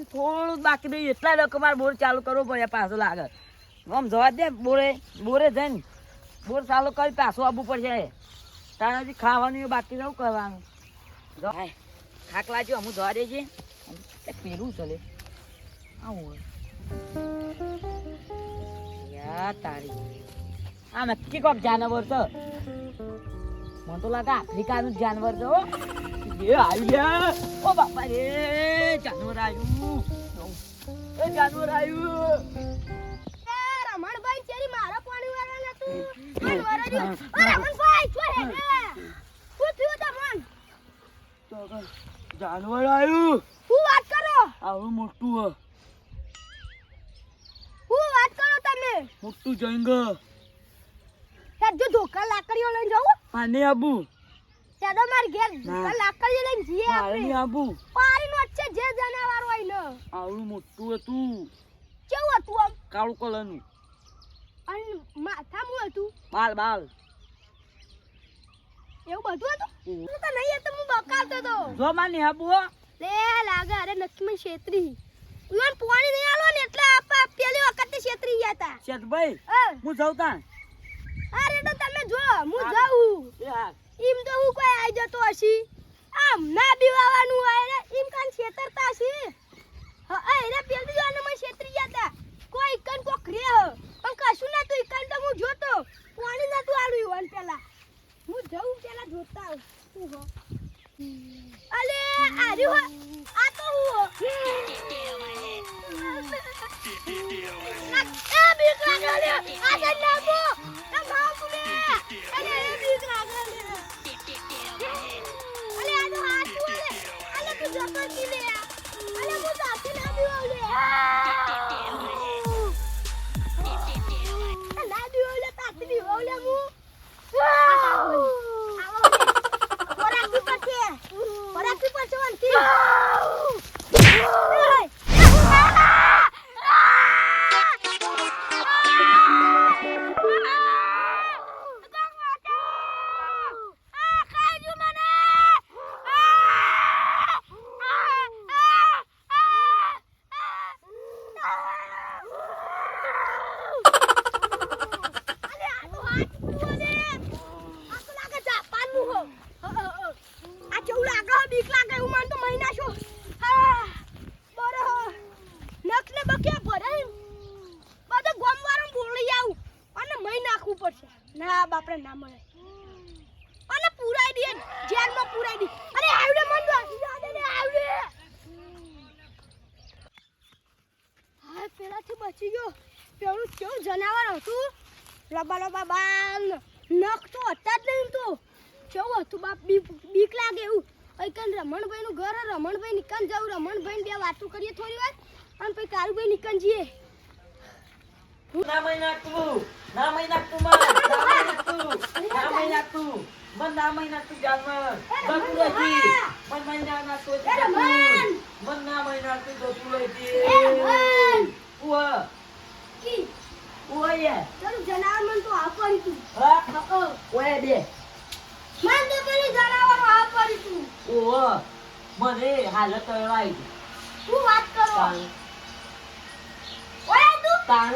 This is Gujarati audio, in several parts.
ને થોડું બાકી રહ્યું. એટલા લોકો મારે બોર ચાલુ કરવો પડે પાછો લાગે. આમ જવા દે બોરે બોરે જઈને. બોર ચાલુ કરી પાછું આવવું પડશે. તારે હજી ખાવાનું બાકી રહું કરવાનું. થાક લાગ્યો અમુક જવા દેજે. પેલું ચલે આવું હોય. તારી. આ નક્કી કોક જાનવર છે. મને તો લાગે આફ્રિકાનું જાનવર છે હો. એ આવ્યા ઓ બાપા રે જાનવર આવ્યું એ જાનવર આવ્યું રમણભાઈ ચેરી મારા પાણી વાળા નતું મન વરાડ્યું. ઓ રમણભાઈ શું હે? શું થયું તો જાનવર આવ્યું શું વાત કરો? આવું મોટું હ. હું વાત કરો તમે? મોટું જંગલ જો ધોકા લાકડીઓ લઈને જાઉં. આને આબુ. ત્યાં માર ઘેર ના. ધોકા લઈને જઈએ આપણે. આબુ. પાણીનો છે જે જનાવર હોય ને. આવડું મોટું હતું. કેવું હતું આમ? કાળું કલરનું. અને માથામાં હતું? બાલ બાલ. એવું બધું હતું. હું તો નહીં હતો હું બકાવતો તો જો માની આબુ લે લાગે અરે નક્કી મને છેતરી. પાણી નહીં આલો ને એટલે આપા પેલી વખત શેત્રી ગયા હતા શેઠભાઈ અ, હું જાઉં તાં અરે તો તમે જો હું હા. જાઉં એ હા ઈમ તો હું કોઈ આઈ જતો હશી. આમ ના બીવાવાનું હોય રે ઈમ કાન છેતરતા હશી. હા, એ રે પેલી જોને મને છેતરી ગયા તા. કોઈ કન કોક રે હ. પણ કશું નતું કન તો હું જોતો. પાણી નતું આલું ઈવન પેલા. હું જઉં પેલા જોતા આવું. તું હો. અલે, આર્યું આ તો હું હો. આ બીક લાગે આ જન નામો ના ભાવ લે અરે કી લે અલે હું જાતી ના બીવો લે હા બચી ગયો. પેલું કેવું જનાવર હતું. લબા લબા બાલ. નખ તો હતા જ નહીં તો. કેવું હતું બાપ બીક લાગે એવું. કઈ રમણભાઈ નું ઘર રમણભાઈ નિકન જાઉં રમણભાઈ બે વાતો કરીએ થોડી વાર. અને પછી કારુભાઈ નિકન જઈએ. ના મહિના તું ના મહિના મન ના મહિના તું ના મન ના જાનવર. રહેતી મન ના નાખતું એ રમણ! મન ના મહી નાખતું જતું રહેતી! ઉવા કી? ઉવા તારું જનાવર મને તો આ કરી તું હા. ઓય બે. મને તો પેલી જનાવર આ પડી તું ઓહો મને હાલત કરવાઈ શું વાત કરો? ઓય તું. તાણ.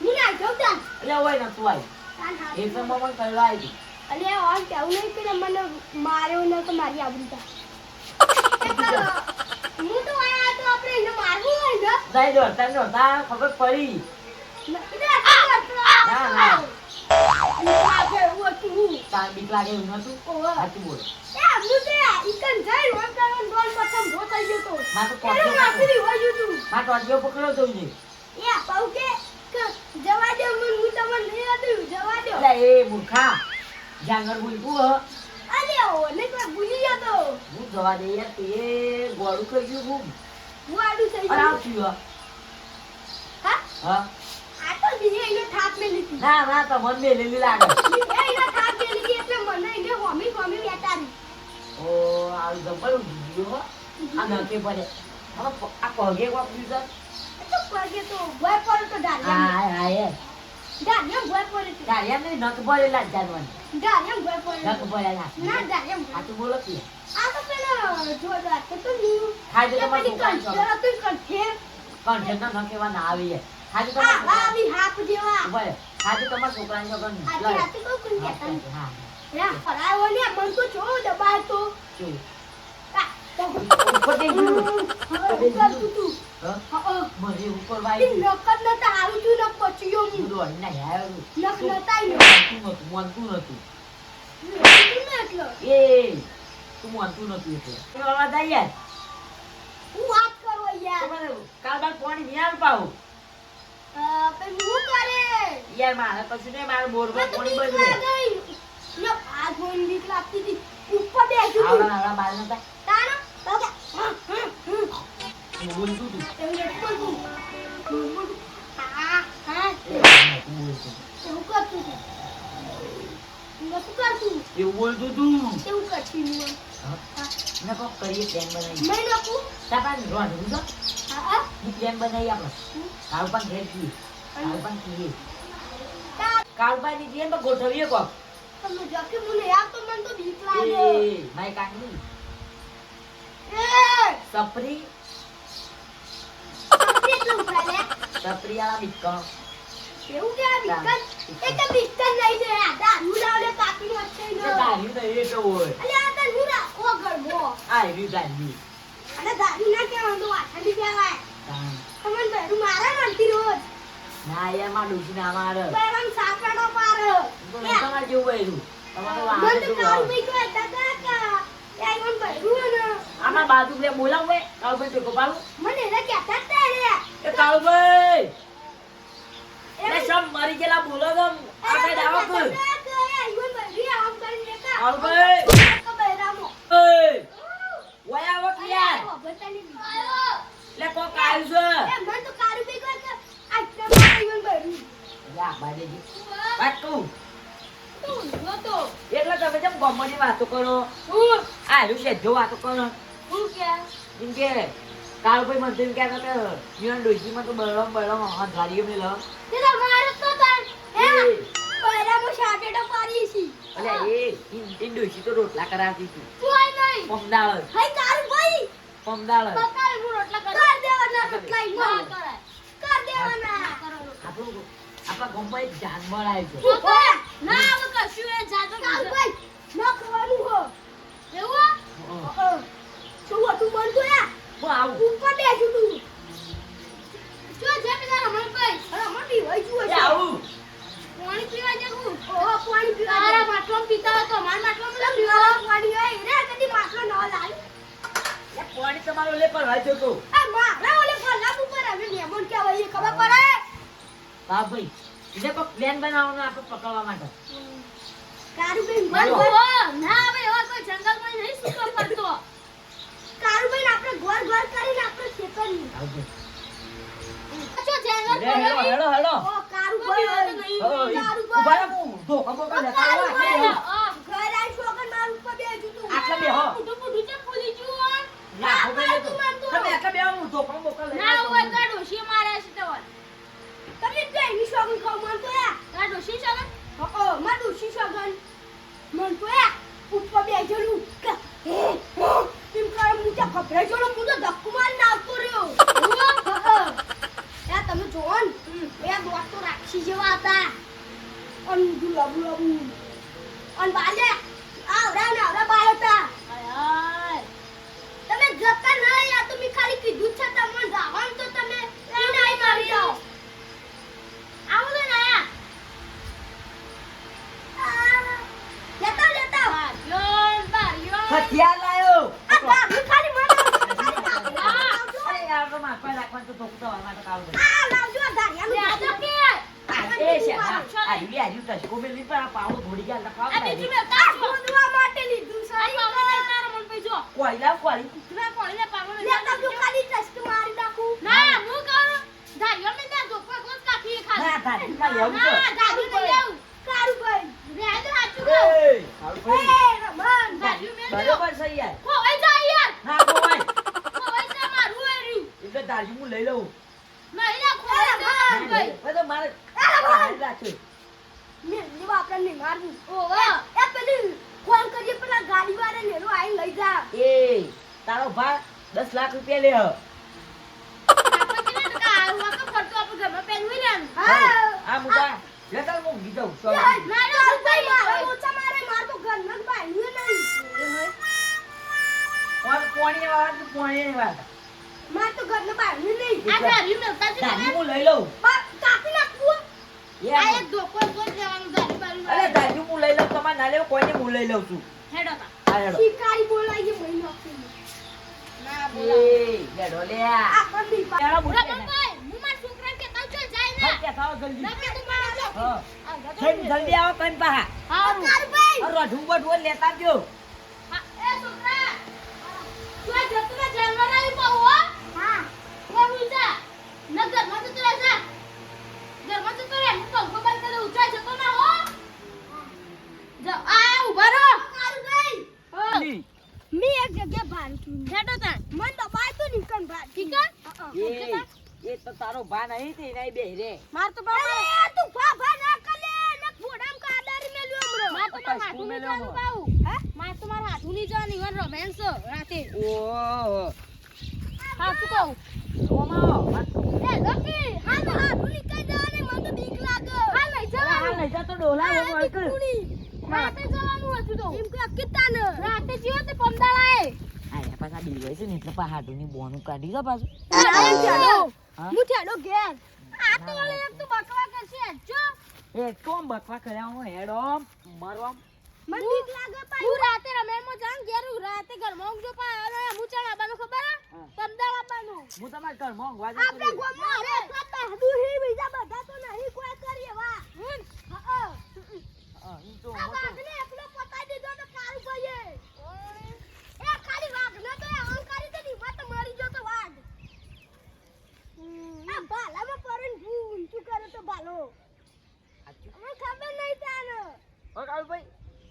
હું ના જાઉં તા એટલે ઓય આઈ તાન હાથ એ પણ કરવાઈ અલે ઓન કેવું નહીં કે મને માર્યો ન તો મારી આવડી તા હું તો આયા તો આપણે એને મારવું હોય ને જાય દોડતા દોડતા ખબર પડી. ના ના. તાર બીક લાગે એવું નતું. સાચું બોલ. માં તો અડ્યો પકડ્યો તો ને જવા દે હું તમને નહીં હતું જવા દો એ મૂર્ખા. જાંગર બોલવું અલે ભૂલી ગયો તો હું જવા દે યાર તે ગોળું થઈ ગયું હું આડું થઈ ગયું. હ? હા હા આ તો બીજે એને થાપ મે લીધી. ના ના તો મન મેલેલી લાગે. બીજે એને થાપ મે લીધી એટલે મને એને હોમી હોમી બેટાડી ઓ આવી જબર ગયો હો. આ નકે પડે. હવે આ પગે કોક દીધો તો પગે તો ભય પડે તો ડાલિયા આ આ એ. ડાલિયા ગોય ગોય. ના, ગોય. બોલો કે. આ તો પેલો લીલું. એ કંઠેર કંઠેર. નખ ના આવી જાય તો આવી હાથ જેવા. ઊભા ખાજો તમારા છોકરાને છોકરાને હાથી, હાજી કહું કોણ હા, કહેતા નહીં. હા. રા ફરાયો ને, મન તો છો દબાય તો. છો ઉપર હું કરતું તું. હા? હા, ઉપર વાઈ પચ્યું ના યાર. તું એ તું યાર હું વાત કરો યાર કાલ બાર પાણી હું કરે યાર મારે પછી ને મારે બોર તો પાણી બંધ. લો, આ જોઈને બીક લાગતી હતી. ઉપર બેઠું બાર નતા? તો. હું તું. હા, એવું કરતું હતું. નતું કરતું. એવું બોલતું તું એવું કરતી હું. હા? હા. કરીએ પ્લાન બનાવી મેં. તાપાને રોંધવું છે હા, હા. પ્લેન બનાવી આપણે હમ. ઘેર છીએ કાલ પણ છીએ તા- ની જઈએ ગોઠવીએ કોક તમે જકે મને યાર તો મને તો બીક લાગે. એ કાંગી એ, સપરી. સપરી વાળા બીકણ એવું કે આ એ તો બિસ્કટ લઈ દે. આ દારૂ લાવને કાપીને વચ્ચેનો. એ દાઢી તો એ તો હોય અલે આ તો હું રાખો ઘરમો. આ એવી દાઢી અને દારૂ ના કહેવાય, તો કહેવાય. બહેરું મારે મળતી રોજ. ના યારમાં ડૂસી ના મારે બહેરામ સાપેડો પારે. તમારે જેવું બૈરું તમારે વાહન તો કાલ ભાઈ કહેતા હતા કે આ ઈવન બહેરું ને. આમાં બાજુ બે બોલાવે કાળુભાઈ ટેકો પાડું મને એને કહેતા જ હતા રે. એ કાળુભાઈ એમ- લે સમ મરી ગયેલા બોલો તો આગળ એને કર હતા કે આ ઈવન બહેરી આમ કરીને દેતા. કાળુભાઈ કે બહેરામો. એ ઓય આવો કે યાર અરે, બધાની આયો. લે કોક આવ્યું છે એ મને તો કારું બી કહે કે આ તમારા ઈવન બહેરું. યા બાજેજી વાત કહું એટલે તમે જેમ ગમવાની વાતો કરો આ રહ્યું છે જો વાતો કરો હું કે એમ કે કાળુભાઈ મને એમ કહેતા હતા યુવાન તો બળમ હાથ ગાડીઓ મેં લો તે તો મારે તો તાર હે એ. બહેરામો સાટેડો પાડી છી અલે એ ઈન- ઈન તો રોટલા કરાવતી હતી કોઈ નહીં પમદાળ હઈ કારું ભાઈ પમદાળ બકાલ હું રોટલા કર કર દેવાના રોટલા ઈ કર દેવાના આપણું આપણા ગામમાં એક જાનવર આવ્યું છે ના આવ કશું એ જાતો કાલ ભાઈ ન ખવાનું હો એવું હા. શું હતું બનતું યા હું આવું ઉપર બેઠું તું જો જે પેલા રમણ ભાઈ રમણ બી હોય જુઓ એ આવું પાણી પીવા જવું ઓહો પાણી પીવા તારા માટલો પીતા હતો માર માટલો મને પીવા પાણી હોય રે કદી માટલો ન લાવી એ પાણી તમારો લે પર વાંચ્યો તો આ મારા ઓલે ફલાપ ઉપર હવે મહેમાન કેવાય એ ખબર પડે હા ભાઈ એટલે કોઈ પ્લાન બનાવવાનો માટે. કારુબેન બંધ ના. હવે એવા કોઈ જંગલમાં નહીં સુતો પડતો કારુબેન આપણે ઘર ઘર કરીને આપણે ખેતરની અચ્છો જંગલ હેલો હેલો હેલો ઓ કારુબેન કારુબેન ઈ ઊભા રહો, હું ધોકા લેતા આવું, ઘર આઈ છોકન માર ઉપર બેહી તું. આટલે બેહો. મોટું મોટું છે ફૂલી જુઓ ના, નહીં તો. તમે આટલે બે હું ધોકા બોકા લેતા ના. હોય તો ડોશી મારે છે તો તમે કઈ ની શોગન ખાવ મન તો યા ના ડોશી શોગન ડોશી શોગન મન તો યા ઉપર બે જણું તેમ કર હું ત્યાં ખબરે જોડો હું તો ધક્કો મારી નાખતો રહ્યો. યા તમે જોવો ને એ દોસ્ત રાખી જેવા હતા. અન ગુલાબુ લાબુ અન બાલે આવડા ને આવડા બાળ હતા તમે જતા ના યા તો મેં ખાલી કીધું જ છે તમને જવાનું તો તમે નાઈ મારી જાઓ આવું તો ના લેતા લેતા હથિયાર લાયો. આ ગાડી ખાલી મને અરે યાર, તો માર પાસે રાખવાનું તો ધોકું થવા માટે કાળુભાઈ. આ લાવજો આ ગાડિયાનું આ એ છે, હા. આ ઈવી આજુ ટચકો મેલી પર આ પાવડો ઘોડી ગયા એટલે ખાવ ને. આ શોધવા માટે લીધું છે કોયલા કોયલી. લેતા જો ખાલી ટસ્ટ મારી નાખું ના, ધારીમાં લેવું છે. કારુભાઈ એ, કાળુભાઈ. એ રમણ બરોબર છે યાર. ના ખોવાય. એટલે ધારી હું લઈ લઉં. કારુભાઈ હવે તો મારે અરે ભાઈ. રાખે. આપણને નહીં મારવું ઓહો એ પેલી ફોન કરીએ પેલા ગાડી વાળા નેરો આઈને લઈ જા એ તારો ભાગ દસ લાખ રૂપિયા લે હ. હા આ મુકા લે તાર હું ગીધો મારો ભાઈ મારો ઓછા મારે માર તો ઘરના જ બાંધ્યું નહીં. પોણી વાળા પોણી વાળા માર તો ઘરના બાંધ્યું નહીં. આ ધારી હું લઈ લઉં. બા- કાપી નાખવું એ અરે ધારી હું લઈ લઉં તમારે ના લેવું કોઈને હું લઈ લઉં છું. આ હેડો. શિકારી બોલાઈએ ભાઈ નાખી એ હેડો લે આ. આપણને નહીં પા- હેડો બુટ હા કે થાઓ જલ્દી આવો કઈ પાહા રઢું બઢું લેતા હા મી એક જગ્યા ભાન છું મન દબાય તો નીકળ ભાન. ઠીક એ એ તો તારો ભા નહીં તે નહીં બે રે. માર તો બાબા તું ભા ભા ના કલે ને ફોડામ કા આદાર મે લ્યો હમરો. માર તો માર હાથું ની જવાનું પાઉ હે? માર તો માર હાથું ની જવાની વન રોમેન્સ રાતે. ઓહો. હા તું કહું? ઓમા એ લોકી હા તો હાથું ની કઈ જવાની મને તો બીક લાગે. હા લઈ આ હા લઈ જા તો ડોલા વો વળક રાતે જવાનું હતું તો. એમ કે કિતાન રાતે જીવો તે પમદાળાએ આયા પાછા બી છે ને એટલે પાછા ની બોનું કાઢી દો પાછું. હા? ઘેર. આ તો વળી એમ તું બકવા કરશે જો. એ કોમ બકવા કર્યા હું હેડો. મરવા. મને બીક લાગે પાછું હું રાતે રમેણમાં જાઉં ઘેર હું રાતે ઘરમાં ઊંઘજો પણ અરે હું ચાલ આવવાનું ખબર હે? હા. પમદાળ આવવાનું હું તમારા ઘરમાં ઊંઘવા જતો આપણે. ગોમમાં અરે ખાતા દુહી બીજા બધા તો નહીં કોઈ કરીએ વા હમ હા હા, ઈ તો આ મોટો. વાઘને એકલો પતાઈ દીધો તો કારું ભાઈએ એ ખાલી વાઘને તો એ અહંકારી તો નીવા તો મરી ગયો તો વાઘ આ ભાલામાં પડીને ભૂ ઊંચું કરે તો ભાલો સાચું. અમને ખબર નહીં તાને ઓ કાળુભાઈ,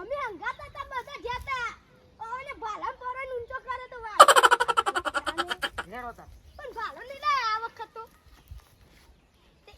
અમે હંગાતા તા બધા જતા ઓને ભાલામાં પડીને ઊંચો કરે તો વાઘ હેડો તાર. પણ ભાલો નહીં લાય આ વખત તો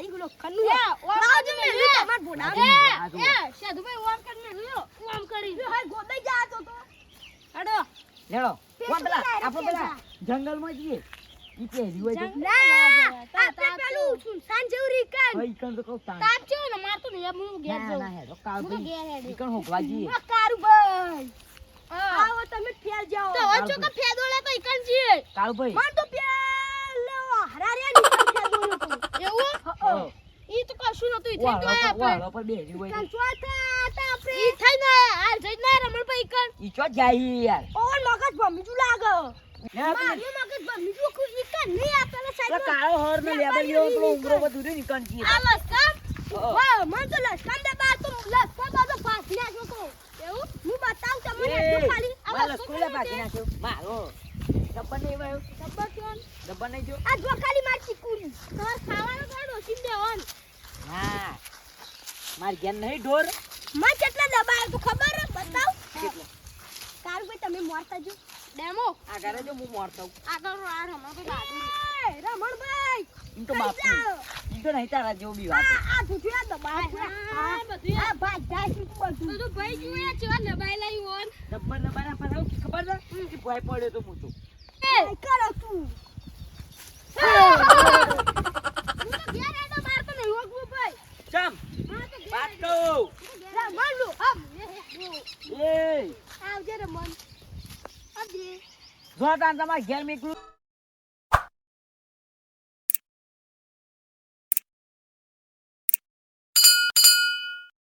એ, તો ના તો. લેડો. કોણ પેલા? પેલા જઈએ. ઈ હોય તો. ઈ કણ તો કહું તાણ. ના, ના, હેડો. કાળુભાઈ, ઈ કણ હોકવા જઈએ. આવો તમે ફેર જાઓ. તો ફેદો લે તો માર તો પેલો હરારિયા નીકળ ફેદો હા. ઈ તો કશું નતું ઈ થઈ ગયો પર- આપણે. પર બેહર્યું હોય તો. કંચવાતા હતા આપણે. ઈ થઈ ને હાલ જઈ ને રમણભાઈ ઈકણ ઈ ચો જાય યાર. ઓવર મગજ ભમીજું લાગે. લે આ પેલી- મારું મગજ ભમીજું કુછ ઈકણ નહીં આ પેલા સાઈડ કાળો હર ને લેબલિયો પેલો ઉંગરો બધું રહ્યું ને ઈ આ લસકામ વાહ મને તો લસકામ દે તો લસકામ તો એવું? હું બતાવું તમને ખાલી આ. મારો. ડબ્બા નહીં વાયો. ડબ્બા કેવો? ડબ્બા નહીં જો. આ મારી ચીકુડી ખાવાનો હા. માર ઘેર નહીં ઢોર. માં કેટલા દબાય તું ખબર? બતાવ કેટલા? ભાઈ તમે મોરતા જો ડેમો આ ઘરે જો હું મોરતો આગળ આ રમણભાઈ રમણભાઈ તો બાપુ. તો નહીં તારા જેવું બી આ વાત. આ ભૂજ્યા દબાય આ બધું આ ભાઈ જાય છે બધું બધું ભાઈ જોયા ચેવા દબાઈ લઈ ઓન ડબ્બા ખબર છે? કે ભોંય પડ્યો તો હું તો. એ કરો તું તમારા ઘેર મેકલું